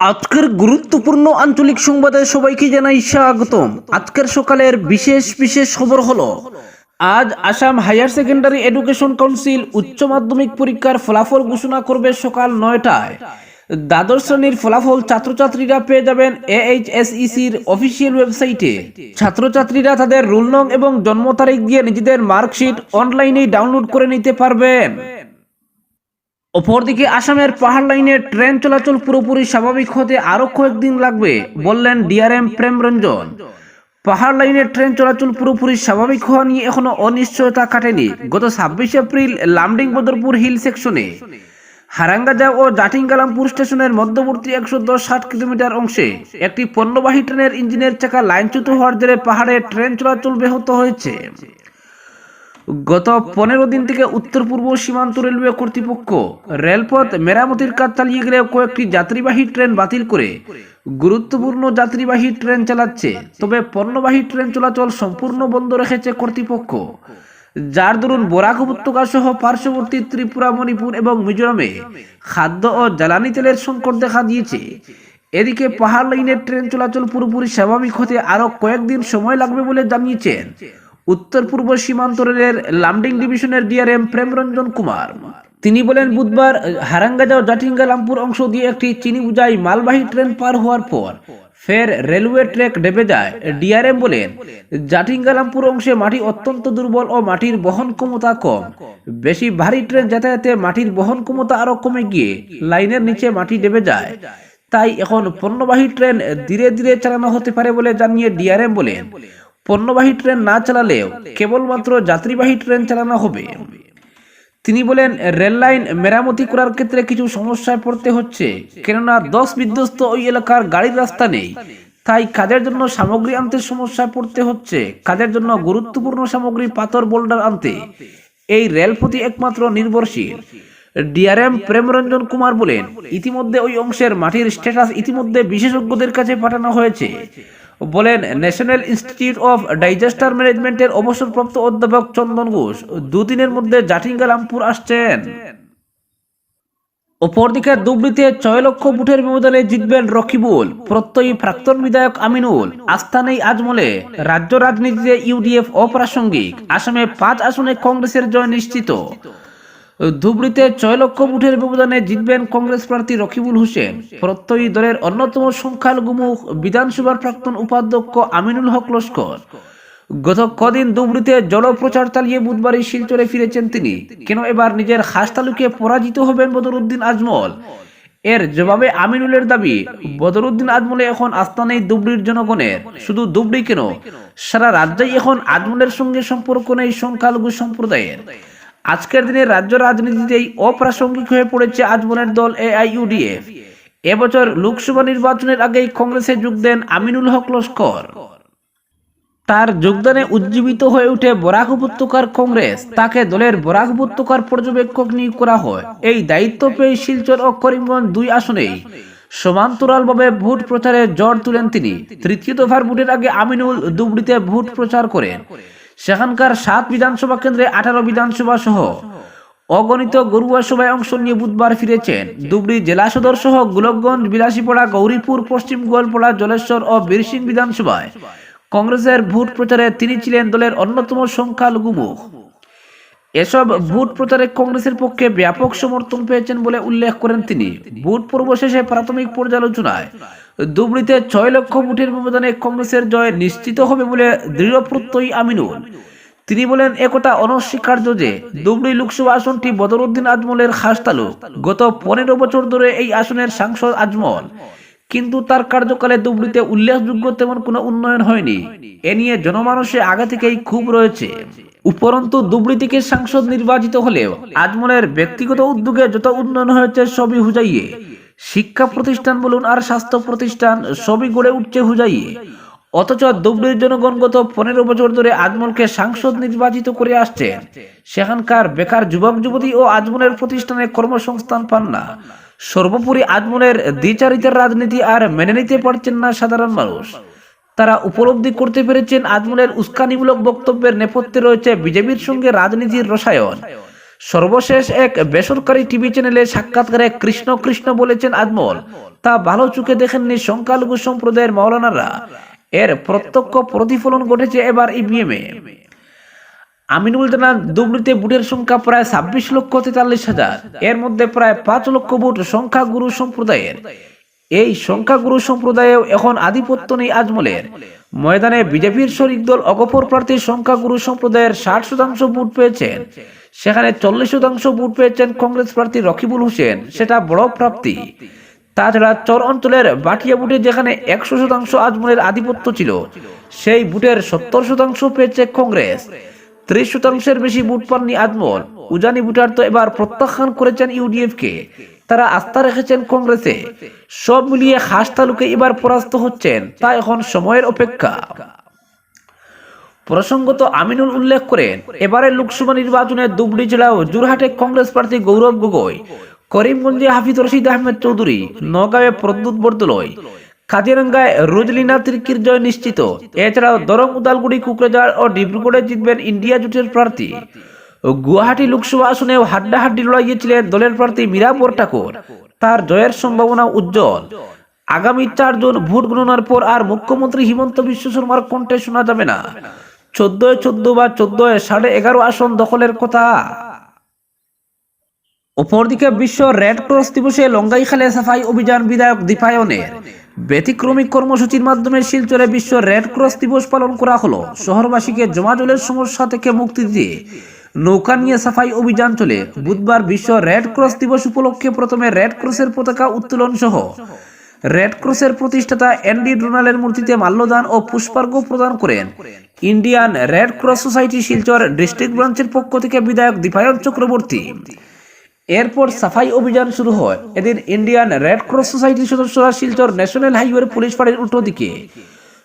আজকের গুরুত্বপূর্ণ আঞ্চলিক সংবাদে সবাইকে জানাই স্বাগতম। আজকের সকালের বিশেষ বিশেষ খবর হলো, আজ Assam higher secondary education council উচ্চ মাধ্যমিক পরীক্ষার ফলাফল ঘোষণা করবে সকাল নয়টায়। দ্বাদশ শ্রেণির ফলাফল ছাত্রছাত্রীরা পেয়ে যাবেন এএইচএসইসির অফিসিয়াল ওয়েবসাইটে। ছাত্রছাত্রীরা তাদের রোল নং এবং জন্ম তারিখ দিয়ে নিজেদের মার্কশিট অনলাইনে ডাউনলোড করে নিতে পারবেন। অপরদিকে আসামের পাহাড় লাইনে ট্রেন চলাচল পুরোপুরি স্বাভাবিক হতে আরও কয়েকদিন লাগবে, বললেন ডিআরএম প্রেম রঞ্জন পাহাড় লাইনে ট্রেন চলাচল পুরোপুরি স্বাভাবিক হওয়া নিয়ে এখনও অনিশ্চয়তা কাটেনি গত ছাব্বিশে এপ্রিল লামডিং বদরপুর হিল সেকশনে। হারাঙ্গাজা ও জাটিংগালামপুর স্টেশনের মধ্যবর্তী একশো দশ ষাট কিলোমিটার অংশে একটি পণ্যবাহী ট্রেনের ইঞ্জিনের চাকা লাইনচ্যুত হওয়ার জেরে পাহাড়ে ট্রেন চলাচল ব্যাহত হয়েছে। গত পনেরো দিন থেকে উত্তর পূর্ব সীমান্ত রেলওয়ে কর্তৃপক্ষ রেলপথ মেরামতির কাজ চালিয়ে গেলে কয়েকটি যাত্রীবাহী ট্রেন বাতিল করে গুরুত্বপূর্ণ যাত্রীবাহী ট্রেন চালাচ্ছে। তবে পণ্যবাহী ট্রেন চলাচল সম্পূর্ণ বন্ধ রেখেছে কর্তৃপক্ষ। যার দরুন বরাক উপত্যকা সহ পার্শ্ববর্তী ত্রিপুরা, মণিপুর এবং মিজোরামে খাদ্য ও জ্বালানি তেলের সংকট দেখা দিয়েছে। এদিকে পাহাড় লাইনের ট্রেন চলাচল পুরোপুরি স্বাভাবিক হতে আরও কয়েকদিন সময় লাগবে বলে জানিয়েছেন উত্তর পূর্ব সীমান্ত রেলের লামডিং ডিভিশনের ডিআরএম প্রেমরঞ্জন কুমার। তিনি বলেন, বুধবার হারাঙ্গাজা ও জাটিঙ্গালামপুর অংশ দিয়ে একটি চিনি বুঝাই মালবাহী ট্রেন পার হওয়ার পর ফের রেলওয়ে ট্র্যাক ডেবে যায়। ডিআরএম বলেন জাটিঙ্গালামপুর অংশে মাটি অত্যন্ত দুর্বল ও মাটির বহন ক্ষমতা কম। বেশি ভারী ট্রেন যাতায়াতে মাটির বহন ক্ষমতা আরও কমে গিয়ে লাইনের নিচে মাটি ডেবে যায়। তাই এখন পণ্যবাহী ট্রেন ধীরে ধীরে চালানো হতে পারে বলে জানিয়ে ডিআরএম বলেন। পণ্যবাহী ট্রেন না চালালেও কেবলমাত্র যাত্রীবাহী ট্রেন চালানো হবে। তিনি বলেন, রেল লাইন মেরামতি করার ক্ষেত্রে কিছু সমস্যায় পড়তে হচ্ছে। কেননা দশ বিধ্বস্ত ওই এলাকার গাড়ির রাস্তা নেই। তাই কাজের জন্য সামগ্রী আনতে সমস্যায় পড়তে হচ্ছে। কাজের জন্য গুরুত্বপূর্ণ সামগ্রী পাথর, বোল্ডার আনতে। এই রেলপথই একমাত্র নির্ভরশীল। ডিআরএম প্রেমরঞ্জন কুমার বলেন, ইতিমধ্যে ওই অংশের মাটির স্ট্যাটাস ইতিমধ্যে বিশেষজ্ঞদের কাছে পাঠানো হয়েছে। বলেন ন্যাশনাল ইনস্টিটিউট অফ ডাইজেস্টার ম্যানেজমেন্টের অবসরপ্রাপ্ত অধ্যাপক চন্দন ঘোষ, দুদিনের মধ্যে জাটিঙ্গালামপুর আসছেন। অপরদিকে দুবড়িতে ছয় লক্ষ বুটের ব্যবধানে জিতবেন রকিবুল, প্রত্যয়ী প্রাক্তন বিধায়ক আমিনুল, আস্থা নেই আজমলে, রাজ্য রাজনীতিতে ইউডিএফ অপ্রাসঙ্গিক, আসামে পাঁচ আসনে কংগ্রেসের জয় নিশ্চিত। ধুবড়িতে ছয় লক্ষ ভোটের ব্যবধানে জিতবেন কংগ্রেস প্রার্থী রকিবুল হোসেন। প্রত্যয়ী দলের অন্যতম সংখ্যালঘুমুখ বিধানসভার প্রাক্তন উপাধ্যক্ষ আমিনুল হক লস্কর। গত কদিন দুবড়িতে জলপ্রচার চালিয়ে বুধবারই শিলচরে ফিরেছেন তিনি। কেন এবার নিজের খাস তালুকে পরাজিত হবেন বদরুদ্দিন আজমল? এর জবাবে আমিনুলের দাবি, বদরুদ্দিন আজমলে এখন আস্থা নেই দুবড়ির জনগণের। শুধু দুবড়ি কেন? সারা রাজ্যই এখন আজমলের সঙ্গে সম্পর্ক নেই সংখ্যালঘু সম্প্রদায়ের। আজকের দিনে রাজ্য রাজনীতিতেই অপ্রাসঙ্গিক হয়ে পড়েছে আজমলের দল এআইইউডিএফ। এবছর লোকসভা নির্বাচনের আগেই কংগ্রেসে যোগ দেন আমিনুল হক লস্কর। তার যোগদানে উজ্জীবিত হয়ে উঠে বরাক উপত্যকার কংগ্রেস। তাকে দলের বরাক উপত্যকার পর্যবেক্ষক নিয়োগ করা হয়। এই দায়িত্ব পেয়ে শিলচর ও করিমগঞ্জ দুই আসনেই সমান্তরালভাবে ভোট প্রচারে জ্বর তুলেন তিনি। তৃতীয় দফার ভোটের আগে আমিনুল দুবড়িতে ভোট প্রচার করেন। সেখানকার সাত বিধানসভা কেন্দ্রে আঠারো বিধানসভা সহ অগণিত গরুয়া সভায় অংশ নিয়ে বুধবার ফিরেছেন ধুবড়ি জেলা সদর সহ গোলকগঞ্জ, বিলাসীপাড়া, গৌরীপুর, পশ্চিম গোয়ালপাড়া, জলেশ্বর ও বীরসিং বিধানসভায় কংগ্রেসের ভোট প্রচারে তিনি ছিলেন দলের অন্যতম সংখ্যালঘু মুখ। এসব ভোট প্রচারে কংগ্রেসের পক্ষে ব্যাপক সমর্থন পেয়েছেন বলে উল্লেখ করেন তিনি। ভোট পর্ব শেষে প্রাথমিক পর্যালোচনায় দুবড়িতে ছয় লক্ষ ভোটের ব্যবধানে কংগ্রেসের জয় নিশ্চিত হবে বলে দৃঢ় প্রত্যয়ী আমিনুল। তিনি বলেন, একথা অনস্বীকার্য যে দুবড়ি লোকসভা আসনটি বদরুদ্দিন আজমলের খাস তালুক। গত পনেরো বছর ধরে এই আসনের সাংসদ আজমল। কিন্তু তার কার্যকালে দুবড়িতে উল্লেখযোগ্য তেমন কোনো উন্নয়ন হয়নি। এ নিয়ে জনমানসে আগে থেকেই খুব রয়েছে। উপরন্তু দুবড়ি থেকে সাংসদ নির্বাচিত হলেও আজমলের ব্যক্তিগত উদ্যোগে যত উন্নয়ন হয়েছে সবই হুজাইয়ে শিক্ষা প্রতিষ্ঠান বলুন আর স্বাস্থ্য প্রতিষ্ঠান সবই গড়ে উঠছে হুজাইয়ে অথচ দুবড়ির জনগণ গত পনেরো বছর ধরে আজমলকে সাংসদ নির্বাচিত করে আসছেন সেখানকার বেকার যুবক, যুবতী ও আজমলের প্রতিষ্ঠানে কর্মসংস্থান পান না। সর্বোপরি আজমলের দ্বিচারিতার রাজনীতি আর মেনে নিতে পারছেন না সাধারণ মানুষ। তারা উপলব্ধি করতে পেরেছেন আজমলের উস্কানিমূলক বক্তব্যের নেপথ্যে রয়েছে বিজেপির সঙ্গে রাজনীতির রসায়ন। সর্বশেষ এক বেসরকারি টিভি চ্যানেলে সাক্ষাৎকারে কৃষ্ণ কৃষ্ণ বলেছেন আজমল। তা ভালো চোখে দেখেননি সংখ্যালঘু সম্প্রদায়ের মাওলানারা। এর প্রত্যক্ষ প্রতিফলন ঘটেছে এবার ইভিএম ইভিএমে আমিনুল জানান, দুবলিতে বুটের সংখ্যা প্রায় ছাব্বিশ লক্ষ তেতাল্লিশ হাজার। এর মধ্যে প্রায় পাঁচ লক্ষ বুট সংখ্যাগুরু সম্প্রদায়ের। এই সংখ্যাগুরু সম্প্রদায়েও এখন আধিপত্য নেই আজমলের। ময়দানে বিজেপির শরিক দল অগপর প্রার্থী সংখ্যাগুরু সম্প্রদায়ের ষাট শতাংশ ভোট পেয়েছেন। সেখানে চল্লিশ শতাংশ ভোট পেয়েছেন কংগ্রেস প্রার্থী রকিবুল হোসেন, সেটা বড় প্রাপ্তি। তাছাড়া চর অঞ্চলের বাটিয়া বুটে যেখানে একশো শতাংশ আজমলের আধিপত্য ছিল, সেই বুটের সত্তর শতাংশ পেয়েছে কংগ্রেস। ত্রিশ শতাংশের বেশি বুট পাননি আজমল। উজানি বুটার তো এবার প্রত্যাখ্যান করেছেন ইউডিএফ কে তারা আস্থা রেখেছেন কংগ্রেসে। সব মিলিয়ে হাস তালুকে এবার পরাস্ত হচ্ছেন। তা এখন সময়ের অপেক্ষা। প্রসঙ্গত আমিনুল উল্লেখ করেন, এবারে লোকসভা নির্বাচনে দুবড়ি জেলা ও জোরহাটে কংগ্রেস প্রার্থী গৌরব গগৈ, করিমগঞ্জে হাফিজ রশিদ আহমেদ চৌধুরী, নগাঁওয়ে প্রদ্যুৎ বরদলয় কাজিরাঙ্গায় রুজলিনা তির্কির জয় নিশ্চিত। এছাড়াও দরং, উদালগুড়ি, কুকরাঝাড় ও ডিব্রুগড়ে জিতবেন ইন্ডিয়া জোটের প্রার্থী। গুয়াহাটি লোকসভা আসনেও হাড্ডাহাড্ডি লড়াইয়ে ছিলেন দলের প্রার্থী মীরাবর ঠাকুর তার জয়ের সম্ভাবনা উজ্জ্বল। আগামী চার জুন ভোট গণনার পর আর মুখ্যমন্ত্রী হিমন্ত বিশ্ব শর্মার কণ্ঠে শোনা যাবে না। চোদ্দয় চোদ্দ বা চোদ্দয় সাড়ে এগারো আসন দখলের কথা। অপরদিকে বিশ্ব রেড ক্রস দিবসে লঙ্গাইখালে সাফাই অভিযান বিধায়ক দীপায়নের। ব্যতিক্রমিক কর্মসূচির মাধ্যমে শিলচরে বিশ্ব রেড ক্রস দিবস পালন করা হলো। শহরবাসীকে জমাজলের সমস্যা থেকে মুক্তি দিয়ে নৌকা নিয়ে সাফাই অভিযান চলে। বুধবার বিশ্ব রেড ক্রস দিবস উপলক্ষে প্রথমে রেড ক্রসের পতাকা উত্তোলন সহ রেড ক্রসের প্রতিষ্ঠাতা এনডি ডোনালের মূর্তিতে মাল্যদান ও পুষ্পার্ঘ্য প্রদান করেন। Indian red cross society Silchar district ব্রাঞ্চের পক্ষ থেকে বিধায়ক দীপায়ন চক্রবর্তী। এরপর সাফাই অভিযান শুরু হয়। এদিন ইন্ডিয়ান রেড ক্রস সোসাইটির সদস্যরা শিলচর ন্যাশনাল হাইওয়ের পুলিশ ফাঁড়ির উল্টো দিকে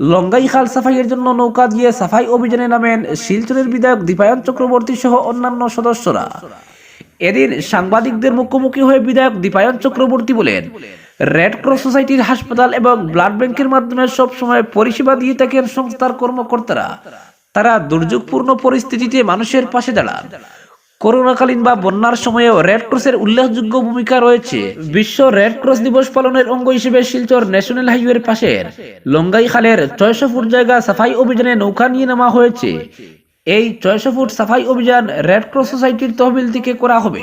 লঙ্গাই খাল সাফাইয়ের জন্য নৌকা দিয়ে সাফাই অভিযানে নামেন শিলচরের বিধায়ক দীপায়ন চক্রবর্তী সহ অন্যান্য সদস্যরা। এদিন সাংবাদিকদের মুখোমুখি হয়ে বিধায়ক দীপায়ন চক্রবর্তী বলেন, রেড ক্রস সোসাইটির হাসপাতাল এবং ব্লাড ব্যাংকের মাধ্যমে সব সময় পরিষেবা দিয়ে থাকেন সংস্থার কর্মকর্তারা। তারা দুর্যোগপূর্ণ পরিস্থিতিতে মানুষের পাশে দাঁড়ান। করোনাকালীন বা বন্যার সময়েও রেড ক্রসের উল্লেখযোগ্য ভূমিকা রয়েছে। বিশ্ব রেড ক্রস দিবস পালনের অঙ্গ হিসেবে শিলচর ন্যাশনাল হাইওয়ের পাশের লঙ্গাই খালের ছয়শো ফুট জায়গা সাফাই অভিযানে নৌকা নিয়ে নেওয়া হয়েছে। এই ছয়শো ফুট সাফাই অভিযান রেড ক্রস সোসাইটির তহবিল থেকে করা হবে।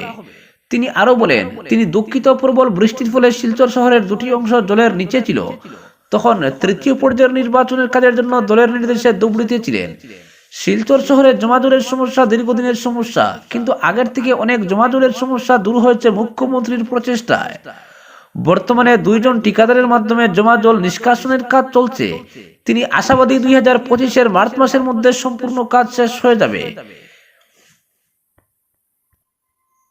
তিনি আরও বলেন, তিনি দুঃখিত প্রবল বৃষ্টির ফলে শিলচর শহরের দুটি অংশ জলের নিচে ছিল। তখন তৃতীয় পর্যায়ের নির্বাচনের কাজের জন্য দলের নির্দেশে দুবড়িতে ছিলেন। শিলচর শহরে জমাজলের সমস্যা দীর্ঘদিনের সমস্যা, কিন্তু আগের থেকে অনেক জমাজলের সমস্যা দূর হয়েছে মুখ্যমন্ত্রীর প্রচেষ্টায়। বর্তমানে দুইজন ঠিকাদারের মাধ্যমে জমাজল নিষ্কাশনের কাজ চলছে। তিনি আশাবাদী দুই হাজার পঁচিশের মার্চ মাসের মধ্যে সম্পূর্ণ কাজ শেষ হয়ে যাবে।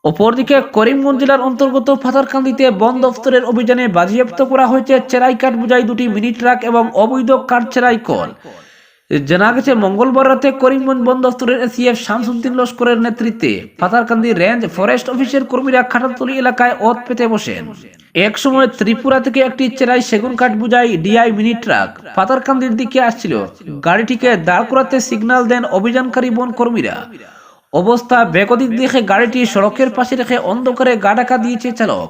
অপরদিকে করিমগঞ্জ জেলার অন্তর্গত ফাতারকান্দিতে বন দফতরের অভিযানে বাজেয়াপ্ত করা হয়েছে চেরাই কাঠ বোঝাই দুটি মিনি ট্রাক এবং অবৈধ কাঠ চেরাই কল। জানা গেছে মঙ্গলবার রাতে করিমগঞ্জ দফতরের এসিএফ শামসুদ্দিন লস্করের নেতৃত্বে। পাতারকান্দি রেঞ্জ ফরেস্ট অফিসের কর্মীরা খাটাতলি এলাকায় অত পেতে বসেন। এক সময় ত্রিপুরা থেকে একটি চেরাই সেগুন কাঠ বুঝাই ডিআই মিনি ট্রাক পাতারকান্দির দিকে আসছিল। গাড়িটিকে দাঁড় করাতে সিগন্যাল দেন অভিযানকারী বন কর্মীরা অবস্থা বেগদিক দেখে গাড়িটি সড়কের পাশে রেখে অন্ধকারে গা ডাকা দিয়েছে চালক।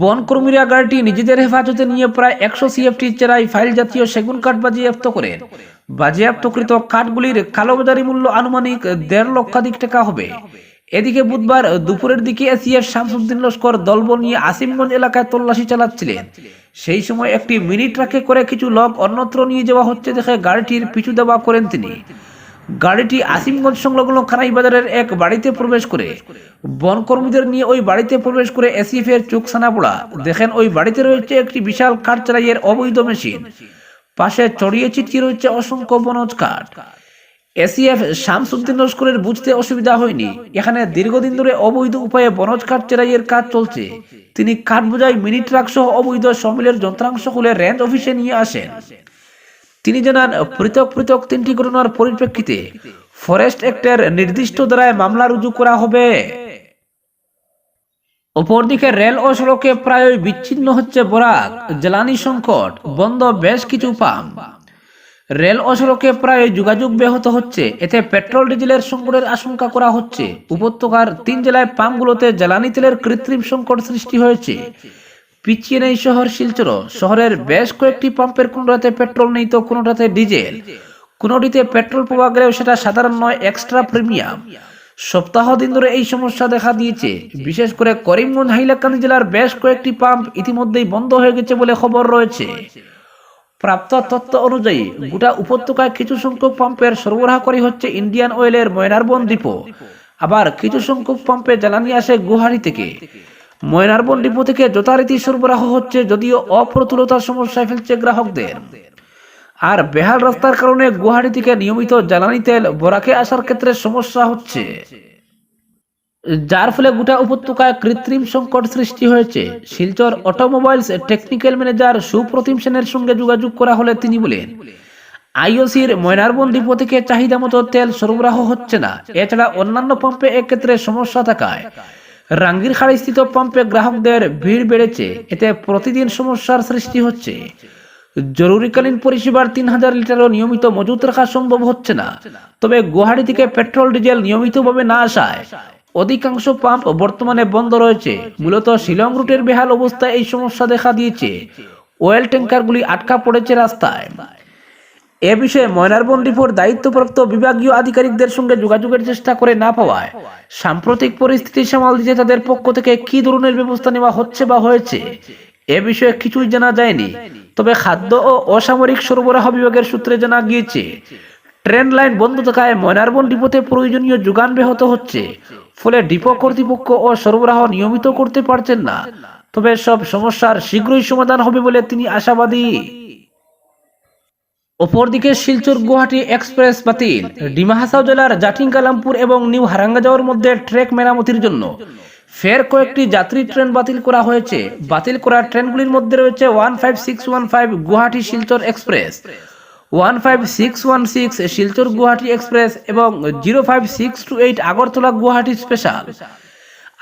বন কর্মীরা গাড়িটি নিজেদের হেফাজতে নিয়ে প্রায় একশো সিএফটি চেরাই ফাইল জাতীয় সেগুন কাঠ বাজেয়াপ্ত করেন বাজেয়াপ্তকৃত কাঠগুলির কালোবাজারি মূল্য আনুমানিক দেড় লক্ষাধিক টাকা হবে। এদিকে বুধবার দুপুরের দিকে এসিএফ শামসুদ্দিন লস্কর দলবল নিয়ে আসিমগঞ্জ এলাকায় তল্লাশি চালাচ্ছিলেন। সেই সময় একটি মিনি ট্রাকে করে কিছু লোক অন্যত্র নিয়ে যাওয়া হচ্ছে দেখে গাড়িটির পিছু দেওয়া করেন তিনি। গাড়িটি আসিমগঞ্জ সংলগ্ন খানাই বাজারের এক বাড়িতে প্রবেশ করে। বন কর্মীদের নিয়ে ওই বাড়িতে প্রবেশ করে এসিএফ এর চোখ সানাপোড়া দেখেন ওই বাড়িতে রয়েছে একটি বিশাল কাঠ চালাইয়ের অবৈধ মেশিন। পাশে চড়িয়ে ছিটকিয়ে রয়েছে অসংখ্য বনজ কাঠ। এসিএফ শামসুদ্দিন লস্করের বুঝতে অসুবিধা হয়নি। এখানে দীর্ঘদিন ধরে অবৈধ উপায়ে বনজ কাঠ চেরাইয়ের কাজ চলছে। তিনি কাঠ বোঝাই মিনি ট্রাক সহ অবৈধ সমিলের যন্ত্রাংশ খুলে রেঞ্জ অফিসে নিয়ে আসেন। তিনি জানান পৃথক পৃথক তিনটি ঘটনার পরিপ্রেক্ষিতে ফরেস্ট অ্যাক্টের নির্দিষ্ট ধারায় মামলা রুজু করা হবে। অপরদিকে রেল ও সড়কে প্রায় বিচ্ছিন্ন হচ্ছে বরাক, জ্বালানি সংকট, বন্ধ বেশ কিছু পাম্প। রেল ও সড়কে প্রায় যোগাযোগ ব্যাহত হচ্ছে, এতে পেট্রোল, ডিজেলের সংকটের আশঙ্কা করা হচ্ছে। উপত্যকার তিন জেলায় পাম্পগুলোতে জ্বালানি তেলের কৃত্রিম সংকট সৃষ্টি হয়েছে। পিছিয়ে নেই শহর শিলচর শহরের বেশ কয়েকটি পাম্পের কোনোটাতে পেট্রোল নেই তো কোনোটাতে ডিজেল। কোনোটিতে পেট্রোল পাওয়া গেলেও সেটা সাধারণ নয় এক্সট্রা প্রিমিয়াম সপ্তাহ দিন ধরে এই সমস্যা দেখা দিয়েছে। বিশেষ করে করিমগঞ্জ হাইলাকান্দি জেলার বেশ কয়েকটি পাম্প ইতিমধ্যেই বন্ধ হয়ে গেছে বলে খবর রয়েছে। প্রাপ্ত তথ্য অনুযায়ী গোটা উপত্যকায় কিছু সংখ্যক পাম্পের সরবরাহকারী হচ্ছে ইন্ডিয়ান অয়েলের ময়নারবন দ্বীপ আবার কিছু সংখ্যক পাম্পে জ্বালানি আসে গুয়াহাটি থেকে। ময়নারবন ডিপো থেকে যথারীতি সরবরাহ হচ্ছে যদিও অপ্রতুলতার সমস্যায় ফেলছে গ্রাহকদের। আর বেহাল রাস্তার কারণে গুয়াহাটি থেকে নিয়মিত জ্বালানি তেল বরাকে আসার ক্ষেত্রে সমস্যা হচ্ছে। যার ফলে গোটা উপত্যকায় কৃত্রিম সংকট সৃষ্টি হয়েছে। Silchar automobiles technical manager Supratim সেনের সঙ্গে যোগাযোগ করা হলে তিনি বলেন, আইওসির ময়নারবন ডিপো থেকে চাহিদা মতো তেল সরবরাহ হচ্ছে না। এছাড়া অন্যান্য পাম্পে এক্ষেত্রে সমস্যা থাকায় রাঙ্গিরখাড়ি স্থিত পাম্পে গ্রাহকদের ভিড় বেড়েছে। এতে প্রতিদিন সমস্যার সৃষ্টি হচ্ছে। জরুরিকালীন পরিষেবার তিন হাজার লিটারও নিয়মিত মজুত রাখা সম্ভব হচ্ছে না। তবে গুয়াহাটি থেকে পেট্রোল, ডিজেল নিয়মিতভাবে না আসায় অধিকাংশ পাম্প বর্তমানে বন্ধ রয়েছে। মূলত শিলং রুটের বেহাল অবস্থায় এই সমস্যা দেখা দিয়েছে। অয়েল ট্যাঙ্কারগুলি আটকা পড়েছে রাস্তায়। এ বিষয়ে ময়নারবন ডিপোর দায়িত্বপ্রাপ্ত বিভাগীয় আধিকারিকদের সঙ্গে যোগাযোগের চেষ্টা করে না পাওয়ায় সাম্প্রতিক পরিস্থিতি সামাল দিতে তাদের পক্ষ থেকে কি ধরনের ব্যবস্থা নেওয়া হচ্ছে বা হয়েছে, এ বিষয়ে কিছুই জানা যায়নি। তবে খাদ্য ও অসামরিক সরবরাহ বিভাগের সূত্রে জানা গিয়েছে, ট্রেন লাইন বন্ধ থাকায় ময়নারবন ডিপোতে প্রয়োজনীয় যোগান ব্যাহত হচ্ছে, ফলে ডিপো কর্তৃপক্ষ ও সরবরাহ নিয়মিত করতে পারছেন না। তবে সব সমস্যার শীঘ্রই সমাধান হবে বলে তিনি আশাবাদী। অপরদিকে শিলচর গুয়াহাটি এক্সপ্রেস বাতিল। ডিমা হাসাও জেলার জাটিং কালামপুর এবং নিউ হারাঙ্গাজাওয়ার মধ্যে ট্রেক মেরামতির জন্য। ফের কয়েকটি যাত্রী ট্রেন বাতিল করা হয়েছে। বাতিল করা ট্রেনগুলির মধ্যে রয়েছে one five six one five Guwahati Silchar express, one five six one six Silchar Guwahati express এবং zero five six two eight Agartala Guwahati special.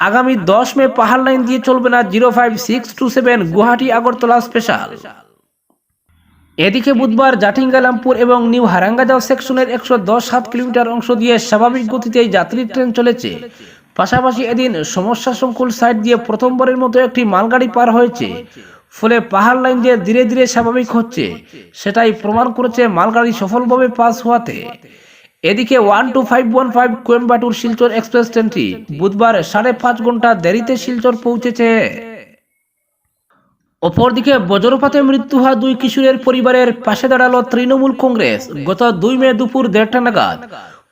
আগামী দশ মে পাহাড় লাইন দিয়ে চলবে না zero five six two seven Guwahati Agartala special. এদিকে বুধবার জাটিঙ্গালামপুর এবং নিউ হারাঙ্গাজাও সেকশনের একশো দশ সাত কিলোমিটার অংশ দিয়ে স্বাভাবিক গতিতে যাত্রী ট্রেন চলেছে। পাশাপাশি এদিন সমস্যা সংকুল সাইড দিয়ে প্রথমবারের মতো একটি মালগাড়ি পার হয়েছে। ফলে পাহাড় লাইন দিয়ে ধীরে ধীরে স্বাভাবিক হচ্ছে। সেটাই প্রমাণ করেছে মালগাড়ি সফলভাবে পাস হওয়াতে। এদিকে one two five one five Coimbatore Silchar express ট্রেনটি বুধবার সাড়ে পাঁচ ঘণ্টা দেরিতে শিলচর পৌঁছেছে। অপরদিকে বজ্রপাতে মৃত্যু হওয়া দুই কিশোরের পরিবারের পাশে দাঁড়াল তৃণমূল কংগ্রেস। গত দুই মে দুপুর দেড়টা নাগাদ।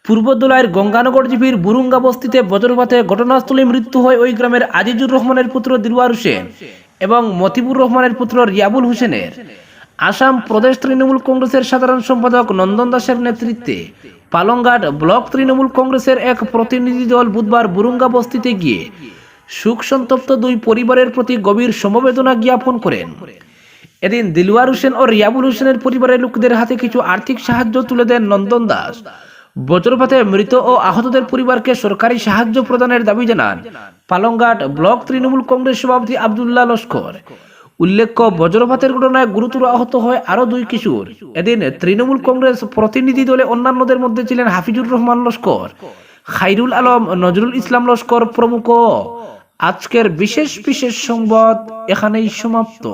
পূর্বদোলার গঙ্গানগর জিপির বুরুঙ্গা বস্তিতে বজ্রপাতে ঘটনাস্থলে মৃত্যু হয় ওই গ্রামের আজিজুর রহমানের পুত্র দিলওয়ার হোসেন এবং মতিবুর রহমানের পুত্র রিয়াবুল হোসেনের। আসাম প্রদেশ তৃণমূল কংগ্রেসের সাধারণ সম্পাদক নন্দন দাসের নেতৃত্বে পালংঘাট ব্লক তৃণমূল কংগ্রেসের এক প্রতিনিধি দল বুধবার বুরুঙ্গা বস্তিতে গিয়ে সুখ সন্তপ্ত দুই পরিবারের প্রতি গভীর সমবেদনা জ্ঞাপন করেন। এদিন দিলওয়ার হোসেন ও রিয়াবুল হোসেনের পরিবারের লোকদের হাতে কিছু আর্থিক সাহায্য তুলে দেন নন্দন দাস। বজ্রপাতে মৃত ও আহতদের পরিবারকে সরকারি সাহায্য প্রদানের দাবি জানান পালংঘাট ব্লক তৃণমূল কংগ্রেস সভাপতি আবদুল্লাহ লস্কর। উল্লেখ্য, বজ্রপাতের ঘটনায় গুরুতর আহত হয় আরও দুই কিশোর। এদিন তৃণমূল কংগ্রেস প্রতিনিধি দলে অন্যান্যদের মধ্যে ছিলেন হাফিজুর রহমান লস্কর। খাইরুল আলম নজরুল ইসলাম লস্কর প্রমুখ। আজকের বিশেষ বিশেষ সংবাদ এখানেই সমাপ্ত।